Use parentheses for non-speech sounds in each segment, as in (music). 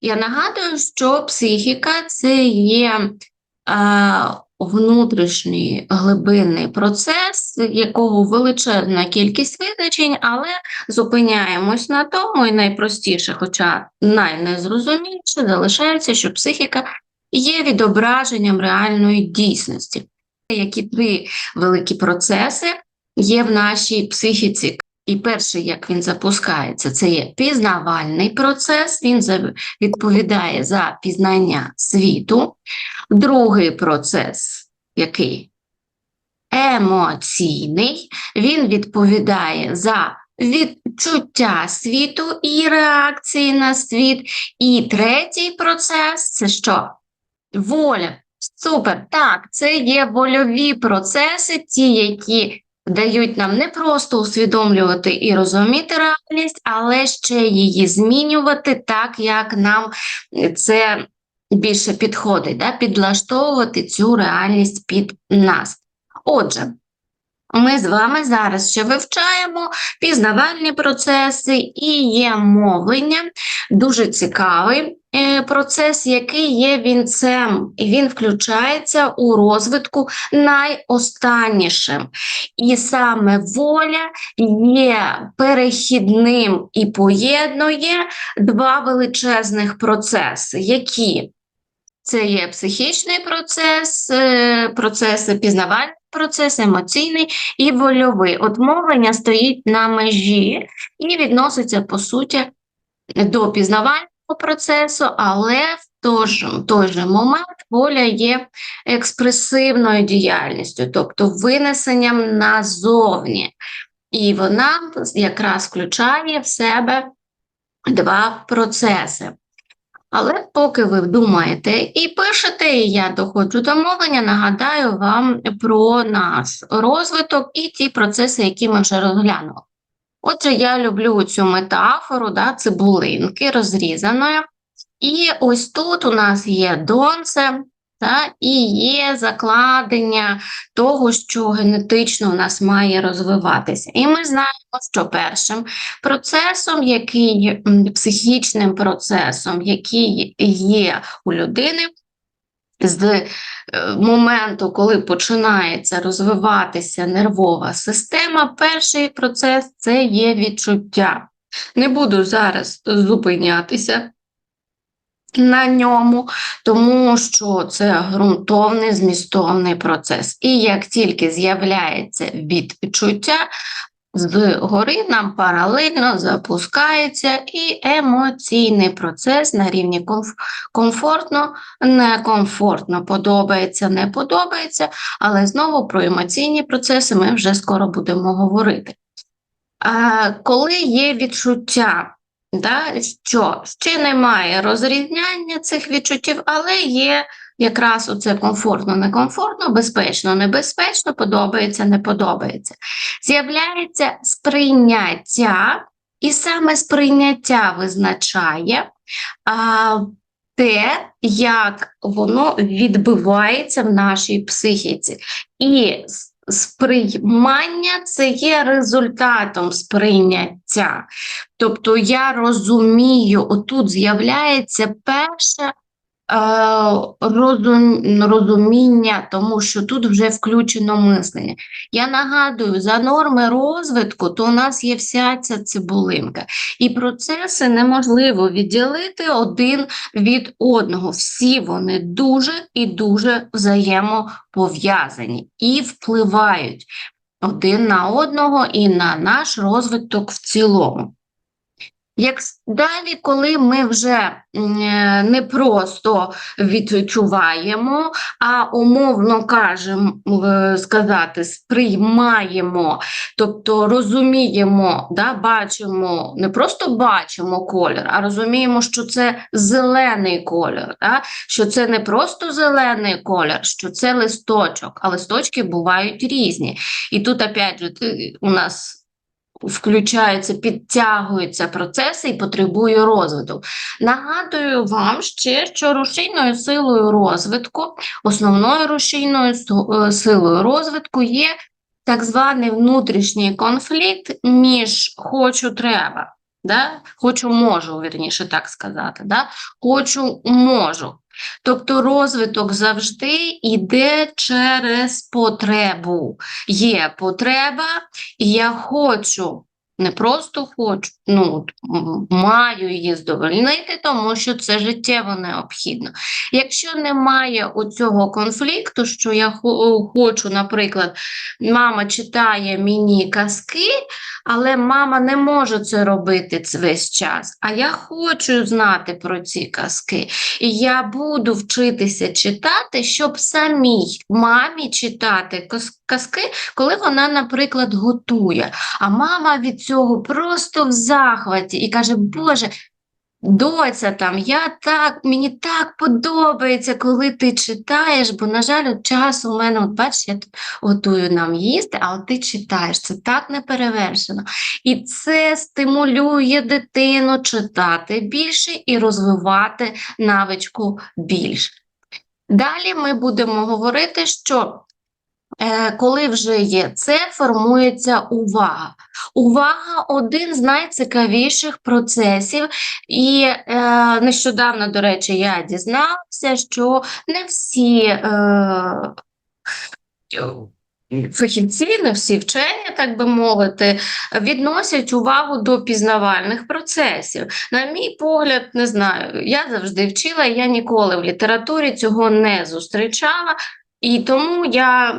Я нагадую, що психіка це є е, внутрішній глибинний процес, якого величезна кількість визначень, але зупиняємось на тому, і найпростіше, хоча найнезрозуміліше, залишається, що психіка є відображенням реальної дійсності. Які три великі процеси є в нашій психіці. І перший, як він запускається, це є пізнавальний процес, він відповідає за пізнання світу. Другий процес, який емоційний, він відповідає за відчуття світу і реакції на світ. І третій процес це що? Воля. Супер. Так, це є вольові процеси, ті, які дають нам не просто усвідомлювати і розуміти реальність, але ще її змінювати так, як нам це більше підходить, да? підлаштовувати цю реальність під нас. Отже, ми з вами зараз ще вивчаємо пізнавальні процеси і є мовлення. Дуже цікавий процес, який є вінцем, і він включається у розвитку найостаннішим. І саме воля є перехідним і поєднує два величезних процеси, які це є психічний процес, е, процеси пізнавальний процес, емоційний і вольовий. От мовлення стоїть на межі і відноситься, по суті, до пізнавального процесу, але в той же, той же момент воля є експресивною діяльністю, тобто винесенням назовні. І вона якраз включає в себе два процеси. Але поки ви думаєте і пишете, і я доходжу до мовлення, нагадаю вам про наш розвиток і ті процеси, які ми вже розглянули. Отже, я люблю цю метафору да, цибулинки розрізаної. І ось тут у нас є донце, та, і є закладення того, що генетично у нас має розвиватися. І ми знаємо, що першим процесом, який психічним процесом, який є у людини, з моменту, коли починається розвиватися нервова система, перший процес це є відчуття. Не буду зараз зупинятися на ньому, тому що це ґрунтовний змістовний процес. І як тільки з'являється відчуття, згори нам паралельно запускається і емоційний процес на рівні комф- комфортно, некомфортно, подобається, не подобається, але знову про емоційні процеси ми вже скоро будемо говорити. А, коли є відчуття, да, що ще немає розрізняння цих відчуттів, але є якраз оце комфортно, некомфортно, безпечно, небезпечно, подобається, не подобається. З'являється сприйняття, і саме сприйняття визначає а, те, як воно відбивається в нашій психіці. І сприймання це є результатом сприйняття. Тобто я розумію, отут з'являється розум, розуміння, тому що тут вже включено мислення. Я нагадую, за норми розвитку, то у нас є вся ця цибулинка. І процеси неможливо відділити один від одного. Всі вони дуже і дуже взаємопов'язані і впливають один на одного і на наш розвиток в цілому. Як далі, коли ми вже е, не просто відчуваємо, а умовно кажемо сказати, сприймаємо, тобто розуміємо, да, бачимо, не просто бачимо колір, а розуміємо, що це зелений колір, да, що це не просто зелений колір, що це листочок, а листочки бувають різні. І тут, опять же, у нас включаються, підтягуються процеси і потребує розвитку. Нагадую вам ще, що рушійною силою розвитку, основною рушійною е, силою розвитку є так званий внутрішній конфлікт між хочу треба. Да? Хочу, можу, вірніше так сказати. Да? Хочу, можу. Тобто розвиток завжди йде через потребу. Є потреба, і я хочу, не просто хочу, ну, маю її задовольнити, тому що це життєво необхідно. Якщо немає оцього конфлікту, що я хочу, наприклад, мама читає мені казки, але мама не може це робити весь час. А я хочу знати про ці казки. І я буду вчитися читати, щоб самій мамі читати каз- казки, коли вона, наприклад, готує. А мама від цього просто в захваті і каже: Боже, доця там, я так, мені так подобається, коли ти читаєш, бо, на жаль, от час у мене, от бачиш, я тут готую нам їсти, а от ти читаєш, це так неперевершено. І це стимулює дитину читати більше і розвивати навичку більше. Далі ми будемо говорити, що коли вже є це, формується увага. Увага один з найцікавіших процесів, і е, нещодавно, до речі, я дізналася, що не всі е, фахівці, не всі вчені, так би мовити, відносять увагу до пізнавальних процесів. На мій погляд, не знаю, я завжди вчила, я ніколи в літературі цього не зустрічала. І тому я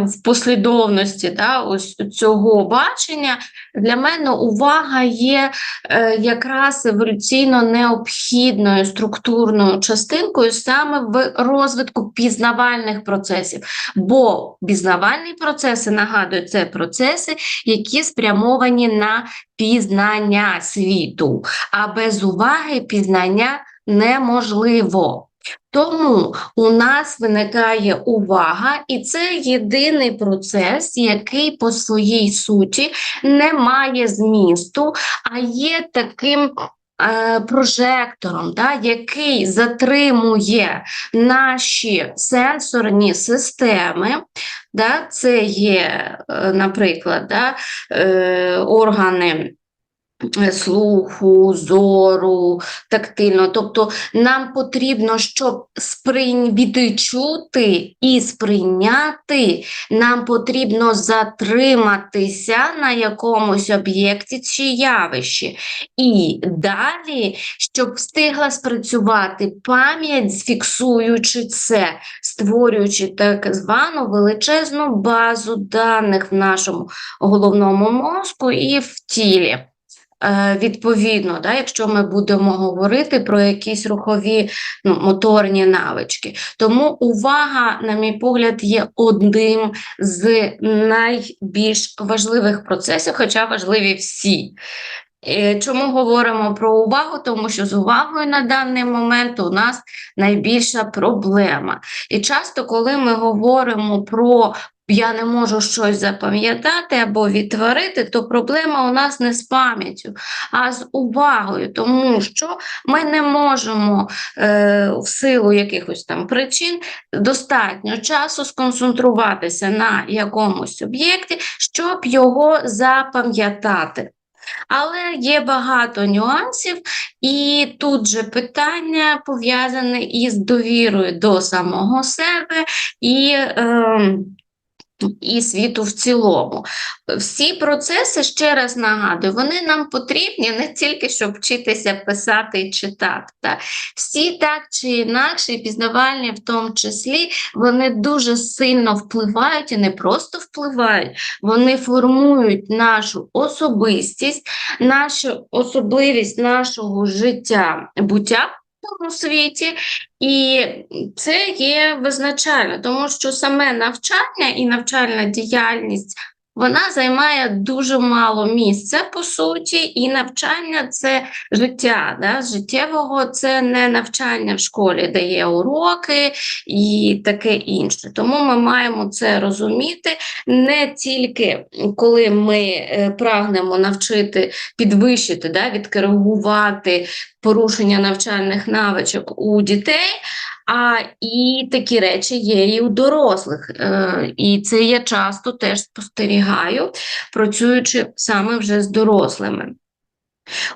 в послідовності да, ось цього бачення для мене увага є е, якраз еволюційно необхідною структурною частинкою саме в розвитку пізнавальних процесів. Бо пізнавальні процеси, нагадую, це процеси, які спрямовані на пізнання світу, а без уваги пізнання неможливо. Тому у нас виникає увага, і це єдиний процес, який по своїй суті не має змісту, а є таким е, прожектором, да, який затримує наші сенсорні системи. Да, це є, е, наприклад, да, е, органи слуху, зору, тактильно. Тобто нам потрібно, щоб сприйня... відчути і сприйняти, нам потрібно затриматися на якомусь об'єкті чи явищі. І далі, щоб встигла спрацювати пам'ять, фіксуючи це, створюючи так звану величезну базу даних в нашому головному мозку і в тілі. Е, Відповідно, да, якщо ми будемо говорити про якісь рухові ну, моторні навички. Тому увага, на мій погляд, є одним з найбільш важливих процесів, хоча важливі всі. Е, Чому говоримо про увагу? Тому що з увагою на даний момент у нас найбільша проблема. І часто, коли ми говоримо про я не можу щось запам'ятати або відтворити, то проблема у нас не з пам'яттю, а з увагою, тому що ми не можемо е, в силу якихось там причин достатньо часу сконцентруватися на якомусь об'єкті, щоб його запам'ятати. Але є багато нюансів, і тут же питання пов'язане із довірою до самого себе і. Е, і світу в цілому. Всі процеси, ще раз нагадую, вони нам потрібні не тільки, щоб вчитися писати і читати. Так? Всі так чи інакше, і пізнавальні в тому числі, вони дуже сильно впливають і не просто впливають, вони формують нашу особистість, нашу особливість нашого життя, буття цьому світі. І це є визначально, тому що саме навчання і навчальна діяльність вона займає дуже мало місця по суті, і навчання це життя. Да? Життєвого це не навчання в школі, де є уроки і таке інше. Тому ми маємо це розуміти не тільки коли ми е, прагнемо навчити підвищити, да, відкоригувати порушення навчальних навичок у дітей. А і такі речі є і у дорослих. Е, і це я часто теж спостерігаю, працюючи саме вже з дорослими.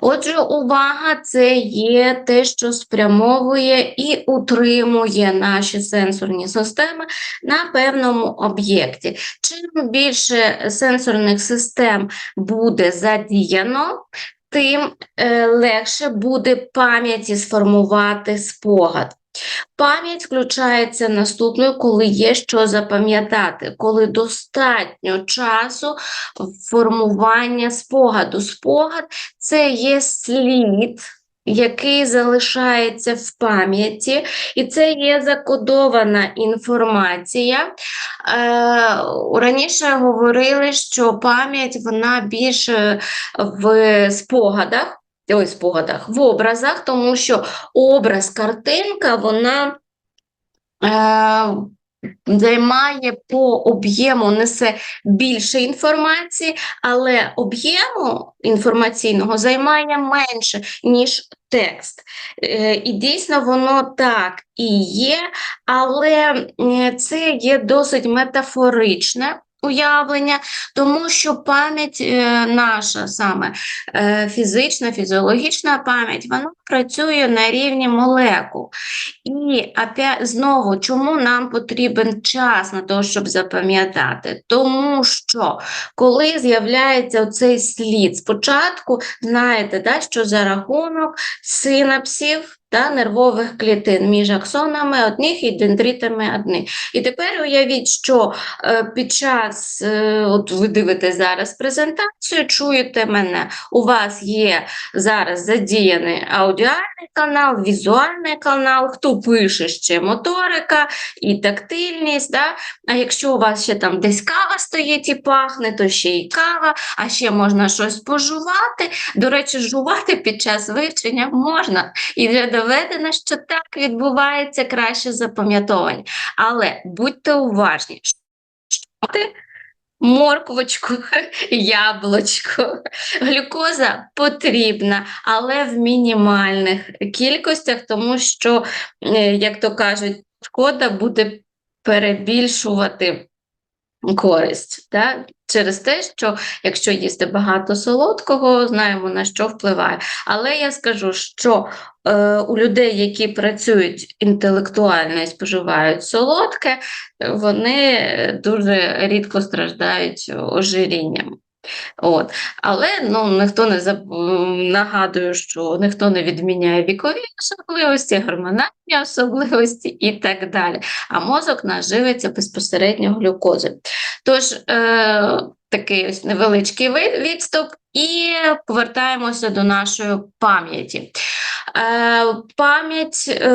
Отже, увага це є те, що спрямовує і утримує наші сенсорні системи на певному об'єкті. Чим більше сенсорних систем буде задіяно, тим е, легше буде пам'яті сформувати спогад. Пам'ять включається наступною, коли є що запам'ятати, коли достатньо часу формування спогаду. Спогад це є слід, який залишається в пам'яті, і це є закодована інформація. Е, раніше говорили, що пам'ять вона більше в спогадах. Ой, спогадах, в образах, тому що образ, картинка, вона е, займає по об'єму, несе більше інформації, але об'єму інформаційного займає менше, ніж текст. Е, і дійсно воно так і є, але це є досить метафоричне. Уявлення, тому що пам'ять е, наша саме е, фізична, фізіологічна пам'ять, вона працює на рівні молекул. І знову, чому нам потрібен час на те, щоб запам'ятати? Тому що коли з'являється цей слід, спочатку знаєте, да, що за рахунок синапсів та нервових клітин між аксонами одних і дендритами одних. І тепер уявіть, що е, під час, е, от ви дивитесь зараз презентацію, чуєте мене, у вас є зараз задіяний аудіальний канал, візуальний канал, хто пише ще моторика і тактильність. Да? А якщо у вас ще там десь кава стоїть і пахне, то ще й кава, а ще можна щось пожувати. До речі, жувати під час вивчення можна. І вже доведено, що так відбувається краще запам'ятовування. Але будьте уважні, що морквочку, (laughs) яблучко, глюкоза потрібна, але в мінімальних кількостях, тому що, е, як то кажуть, шкода буде перебільшувати користь. Да? Через те, що якщо їсти багато солодкого, знаємо на що впливає. Але я скажу, що е, у людей, які працюють інтелектуально і споживають солодке, вони дуже рідко страждають ожирінням. От. Але ну, ніхто не заб... нагадую, що ніхто не відміняє вікові особливості, гормональні особливості і так далі. А мозок наш живиться безпосередньо глюкозою. Тож, е, такий ось невеличкий відступ, і повертаємося до нашої пам'яті. Е, Пам'ять е,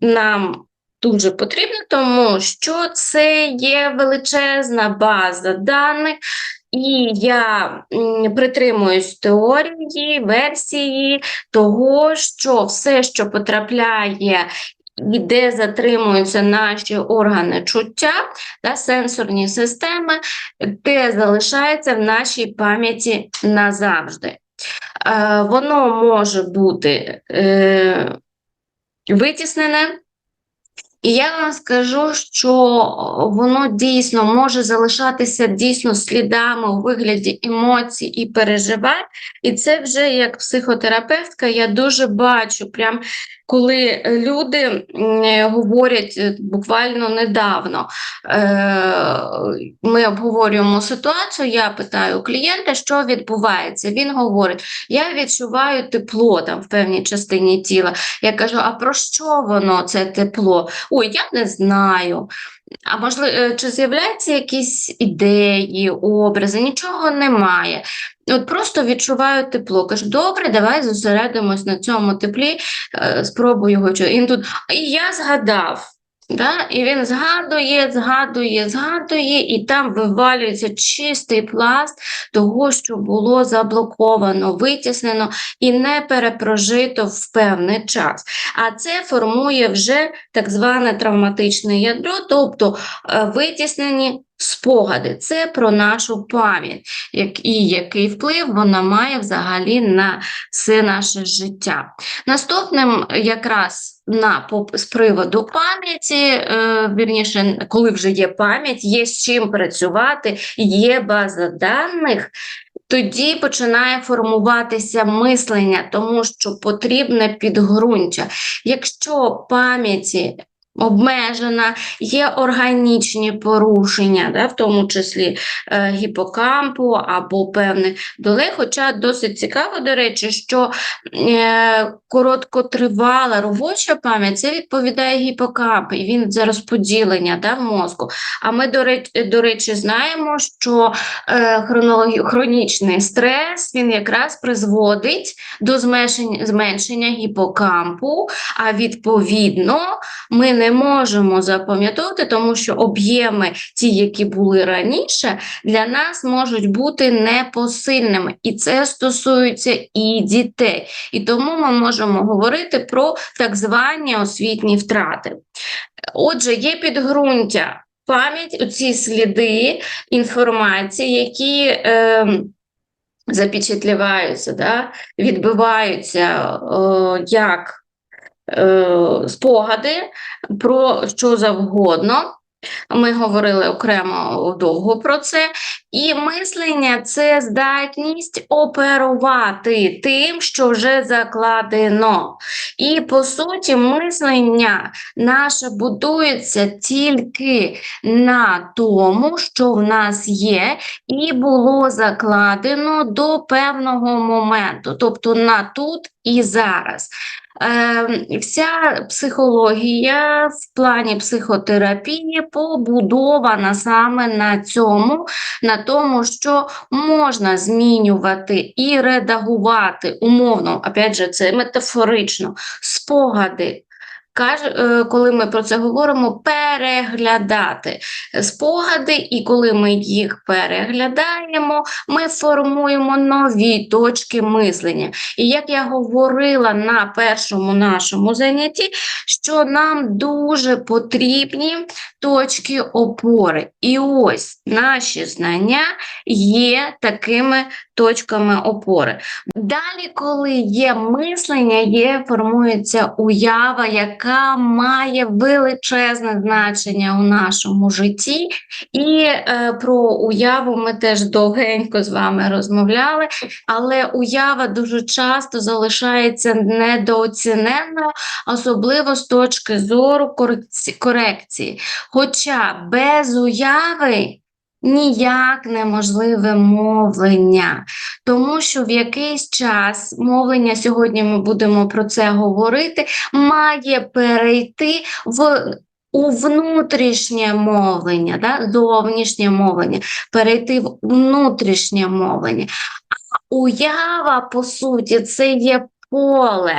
нам дуже потрібна, тому що це є величезна база даних. І я притримуюсь теорії, версії того, що все, що потрапляє і де затримуються наші органи чуття та сенсорні системи, те залишається в нашій пам'яті назавжди. Е, воно може бути е, витіснене. І я вам скажу, що воно дійсно може залишатися дійсно слідами у вигляді емоцій і переживань. І це вже як психотерапевтка я дуже бачу, прям коли люди говорять е, буквально недавно, е, ми обговорюємо ситуацію, я питаю клієнта, що відбувається. Він говорить: я відчуваю тепло там в певній частині тіла. Я кажу, а про що воно це тепло? Ой, я не знаю. А можливо, е, чи з'являються якісь ідеї, образи? Нічого немає. От Просто відчуваю тепло. Кажу, добре, давай зосередимось на цьому теплі, е, спробую його. І тут, і я згадав. Да? І він згадує, згадує, згадує, і там вивалюється чистий пласт того, що було заблоковано, витіснено і не перепрожито в певний час. А це формує вже так зване травматичне ядро, тобто е, витіснені спогади. Це про нашу пам'ять, як, і який вплив вона має взагалі на все наше життя. Наступним якраз на з приводу пам'яті, е, вірніше, коли вже є пам'ять, є з чим працювати, є база даних, тоді починає формуватися мислення, тому що потрібне підґрунтя. Якщо пам'яті обмежена, є органічні порушення, да, в тому числі е, гіпокампу або певних долей. Хоча досить цікаво, до речі, що е, короткотривала робоча пам'ять це відповідає гіпокамп, і він за розподілення да, в мозку. А ми, до речі, до речі знаємо, що е, хронічний стрес він якраз призводить до зменшення, зменшення гіпокампу, а відповідно ми не можемо запам'ятовувати, тому що об'єми, ті, які були раніше, для нас можуть бути непосильними. І це стосується і дітей. І тому ми можемо говорити про так звані освітні втрати. Отже, є підґрунтя. Пам'ять, оці сліди інформації, які е, запечатліваються, да, відбиваються е, як спогади про що завгодно. Ми говорили окремо довго про це. І мислення це здатність оперувати тим, що вже закладено. І по суті, мислення наше будується тільки на тому, що в нас є, і було закладено до певного моменту, тобто на тут і зараз. Е, вся психологія в плані психотерапії побудована саме на цьому, на тому, що можна змінювати і редагувати умовно, опять же, це метафорично, спогади. Е, коли ми про це говоримо, переглядати спогади, і коли ми їх переглядаємо, ми формуємо нові точки мислення. І як я говорила на першому нашому занятті, що нам дуже потрібні точки опори. І ось наші знання є такими точками опори. Далі, коли є мислення, є формується уява, яка має величезне значення у нашому житті. І е, про уяву ми теж довгенько з вами розмовляли, але уява дуже часто залишається недооціненною, особливо з точки зору корекції. Хоча без уяви ніяк неможливе мовлення, тому що в якийсь час мовлення, сьогодні ми будемо про це говорити, має перейти в у внутрішнє мовлення, да? зовнішнє мовлення, перейти в внутрішнє мовлення. А уява, по суті, це є поле,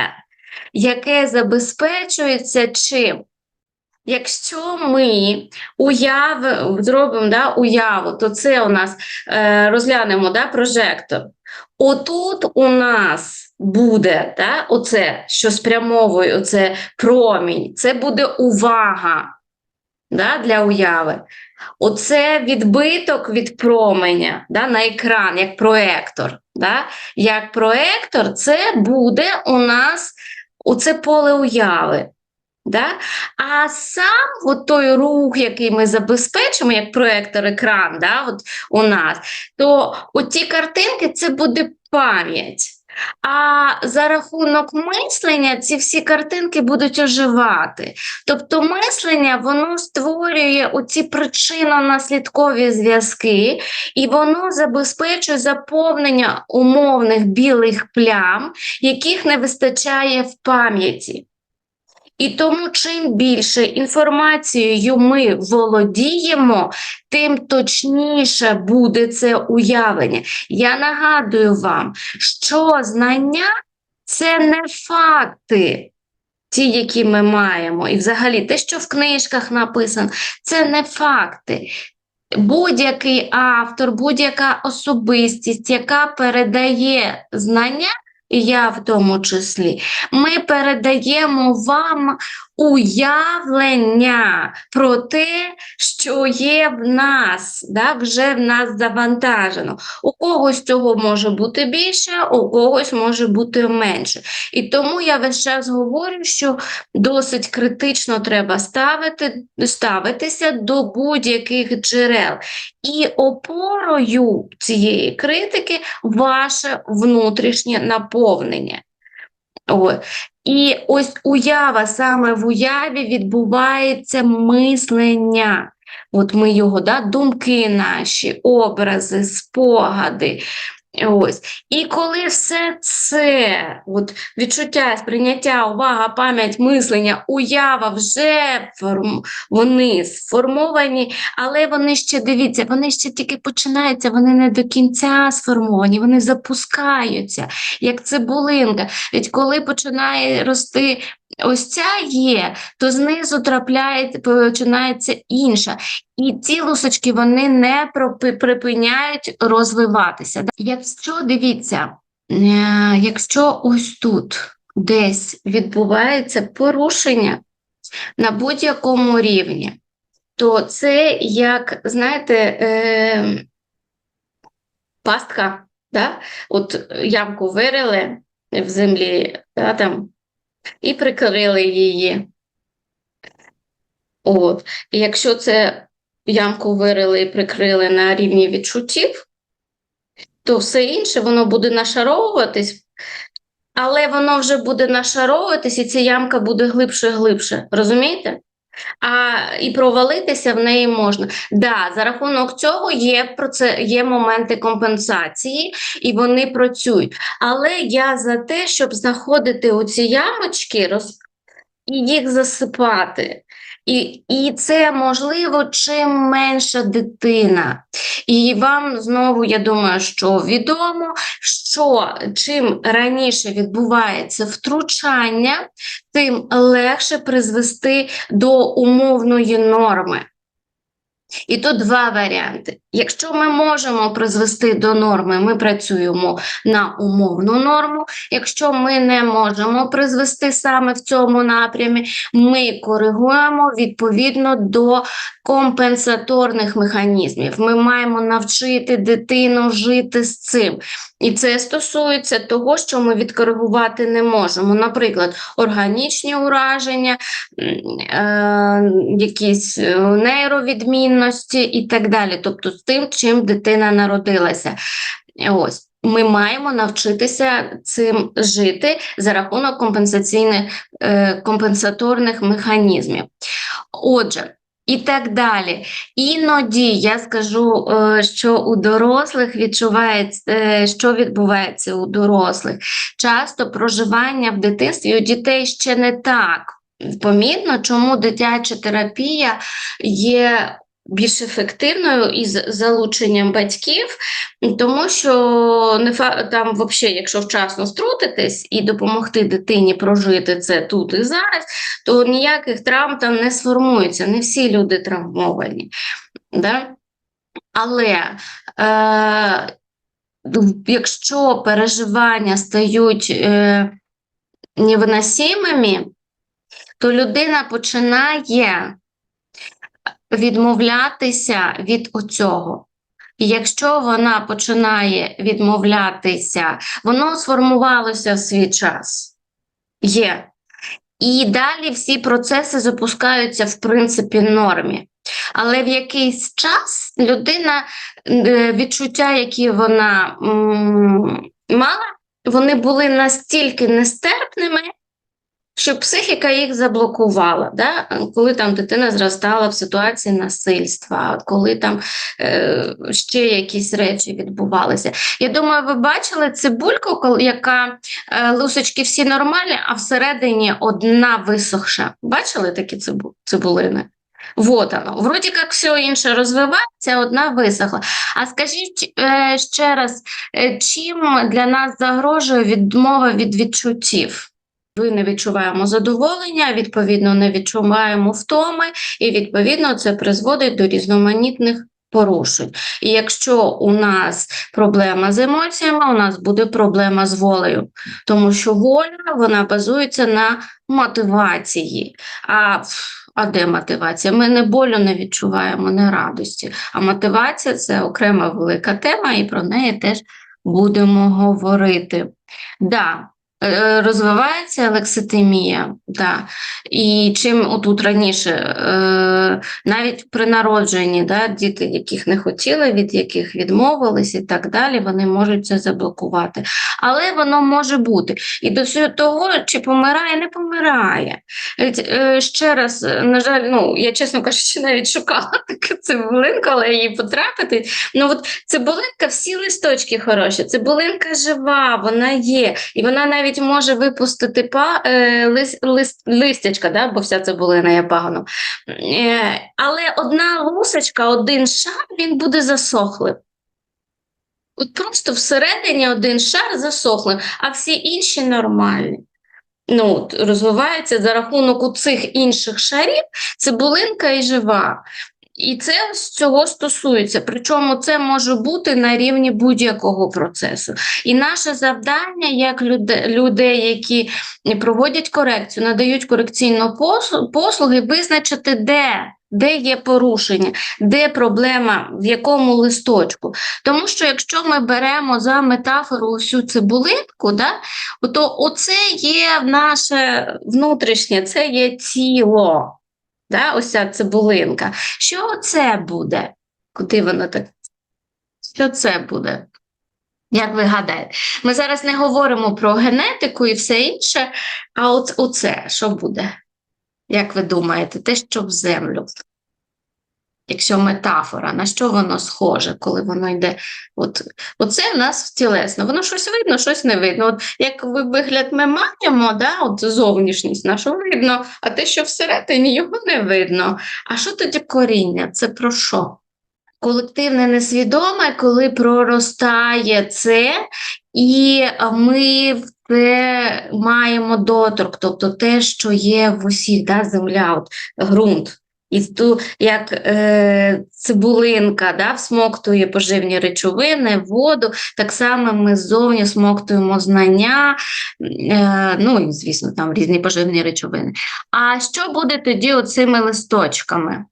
яке забезпечується чим? Якщо ми уяв, зробимо да, уяву, то це у нас е, розглянемо да, прожектор. Отут у нас буде да, оце, що спрямовує оце промінь, це буде увага да, для уяви. Оце відбиток від променя да, на екран, як проектор. Да? Як проектор, це буде у нас оце поле уяви. Да? А сам от той рух, який ми забезпечимо, як проектор екран, да, от у нас, то ті картинки це буде пам'ять. А за рахунок мислення ці всі картинки будуть оживати. Тобто мислення воно створює оці причинно-наслідкові зв'язки, і воно забезпечує заповнення умовних білих плям, яких не вистачає в пам'яті. І тому, чим більше інформацією ми володіємо, тим точніше буде це уявлення. Я нагадую вам, що знання це не факти, ті, які ми маємо, і взагалі те, що в книжках написано, це не факти. Будь-який автор, будь-яка особистість, яка передає знання, і я в тому числі, ми передаємо вам уявлення про те, що є в нас, да, вже в нас завантажено. У когось цього може бути більше, у когось може бути менше. І тому я весь час говорю, що досить критично треба ставити, ставитися до будь-яких джерел. І опорою цієї критики ваше внутрішнє наповнення. І ось уява, саме в уяві відбувається мислення. От ми його, да, думки наші, образи, спогади. Ось. І коли все це, от, відчуття, сприйняття, увага, пам'ять, мислення, уява вже форм, вони сформовані, але вони ще дивіться, вони ще тільки починаються, вони не до кінця сформовані, вони запускаються, як цибулинка. Ведь коли починає рости ось ця є, то знизу трапляє, починається інша. І ці лусочки вони не припиняють розвиватися. Якщо дивіться, е, якщо ось тут десь відбувається порушення на будь-якому рівні, то це як, знаєте, е, пастка, да? от ямку вирили в землі, да, там, і прикрили її. От. І якщо це ямку вирили і прикрили на рівні відчуттів, то все інше воно буде нашаровуватись, але воно вже буде нашаровуватись, і ця ямка буде глибше і глибше. Розумієте? А і провалитися в неї можна. Да, за рахунок цього є про це є моменти компенсації, і вони працюють. Але я за те, щоб знаходити оці ямочки роз... і їх засипати. І, і це можливо чим менша дитина. І вам знову, я думаю, що відомо, чим раніше відбувається втручання, тим легше призвести до умовної норми. І тут два варіанти. Якщо ми можемо призвести до норми, ми працюємо на умовну норму. Якщо ми не можемо призвести саме в цьому напрямі, ми коригуємо відповідно до компенсаторних механізмів. Ми маємо навчити дитину жити з цим. І це стосується того, що ми відкоригувати не можемо. Наприклад, органічні ураження, е, якісь е, нейровідмінності і так далі. Тобто з тим, чим дитина народилася. Ось. Ми маємо навчитися цим жити за рахунок компенсаційних е, компенсаторних механізмів. Отже, і так далі. Іноді я скажу, е, що у дорослих відчувається, е, що відбувається у дорослих. Часто проживання в дитинстві у дітей ще не так помітно, чому дитяча терапія є більш ефективною із залученням батьків, тому що не там, взагалі, якщо вчасно втрутитись і допомогти дитині прожити це тут і зараз, то ніяких травм там не сформується. Не всі люди травмовані. Да? Але е, якщо переживання стають е, невиносимими, то людина починає відмовлятися від оцього. І якщо вона починає відмовлятися, воно сформувалося в свій час. Є. І далі всі процеси запускаються в принципі нормі. Але в якийсь час людина е, відчуття, які вона м, мала, вони були настільки нестерпними, що психіка їх заблокувала, да? коли там дитина зростала в ситуації насильства, коли там е, ще якісь речі відбувалися. Я думаю, ви бачили цибульку, яка е, лусочки всі нормальні, а всередині одна висохша. Бачили такі цибу, цибулини? Вот оно. Вроді як все інше розвивається, одна висохла. А скажіть е, ще раз, е, чим для нас загрожує відмова від відчуттів? Ми не відчуваємо задоволення, відповідно, не відчуваємо втоми, і відповідно це призводить до різноманітних порушують. І якщо у нас проблема з емоціями, у нас буде проблема з волею, тому що воля вона базується на мотивації. А, а де мотивація? Ми не болю не відчуваємо, не радості. А мотивація це окрема велика тема, і про неї теж будемо говорити. Да, розвивається лекситимія, да. і чим отут раніше, е, навіть при народженні, да, діти, яких не хотіли, від яких відмовились і так далі, вони можуть це заблокувати. Але воно може бути. І до всього того, чи помирає, не помирає. Е, Ще раз, е, на жаль, ну, я, чесно кажучи, навіть шукала (laughs) таку цибулинку, але її потрапити. Ну, от цибулинка, всі листочки хороші, цибулинка жива, вона є, і вона навіть може випустити па, е, лис, лист, листячка, да, бо вся цибулина є паганом. Е, але одна лусочка, один шар, він буде засохлим. От просто всередині один шар засохлим, а всі інші нормальні. Ну, от, розвивається за рахунок цих інших шарів цибулинка і жива. І це з цього стосується. Причому це може бути на рівні будь-якого процесу. І наше завдання, як люде- людей, які проводять корекцію, надають корекційну послу- послуги, визначити, де, де є порушення, де проблема, в якому листочку. Тому що якщо ми беремо за метафору всю цибулинку, да, то оце є наше внутрішнє, це є тіло. Да, ось ця цибулинка. Що це буде? Куди воно так? Що це буде? Як ви гадаєте? Ми зараз не говоримо про генетику і все інше, а от оце що буде? Як ви думаєте, те, що в землю? Якщо метафора, на що воно схоже, коли воно йде? От, оце в нас тілесно. Воно щось видно, щось не видно. От як вигляд ми маємо, да, от зовнішність нашу видно, а те, що всередині, його не видно. А що тоді коріння? Це про що? Колективне несвідоме, коли проростає це, і ми це маємо доторк, тобто те, що є в усіх, да, земля, от, ґрунт. І ту, як е, цибулинка да, всмоктує поживні речовини, воду, так само ми ззовні смоктуємо знання, е, ну і, звісно, там різні поживні речовини. А що буде тоді оцими листочками?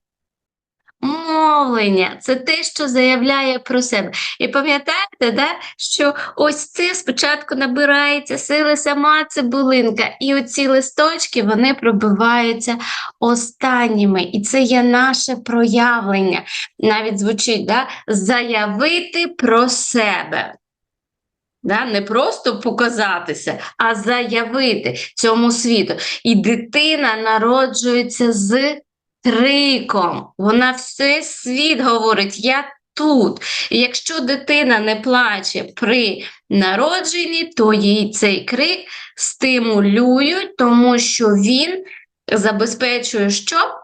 Мовлення це те, що заявляє про себе. І пам'ятаєте, да, що ось це спочатку набирається сили сама цибулинка, і оці листочки вони пробиваються останніми. І це є наше проявлення. Навіть звучить да, заявити про себе. Да? Не просто показатися, а заявити цьому світу. І дитина народжується з криком. Вона все світ говорить, я тут. І якщо дитина не плаче при народженні, то їй цей крик стимулюють, тому що він забезпечує що?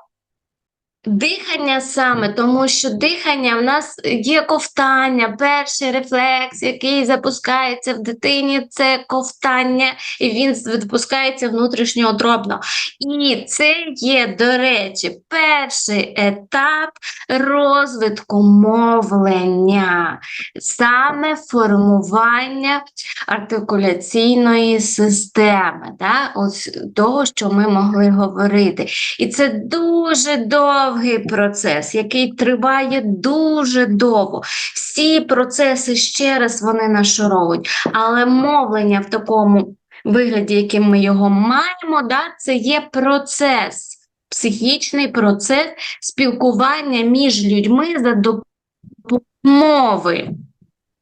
Дихання саме, тому що дихання в нас є ковтання, перший рефлекс, який запускається в дитині, це ковтання, і він запускається внутрішньоутробно. І це є, до речі, перший етап розвитку мовлення, саме формування артикуляційної системи, да? Ось того, що ми могли говорити. І це дуже довгий процес, який триває дуже довго. Всі процеси ще раз вони нашаровують, але мовлення в такому вигляді, яким ми його маємо, да, це є процес, психічний процес спілкування між людьми за допомогою мови.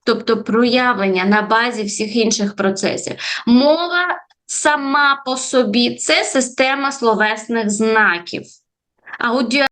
Тобто проявлення на базі всіх інших процесів. Мова сама по собі це система словесних знаків. Аудіо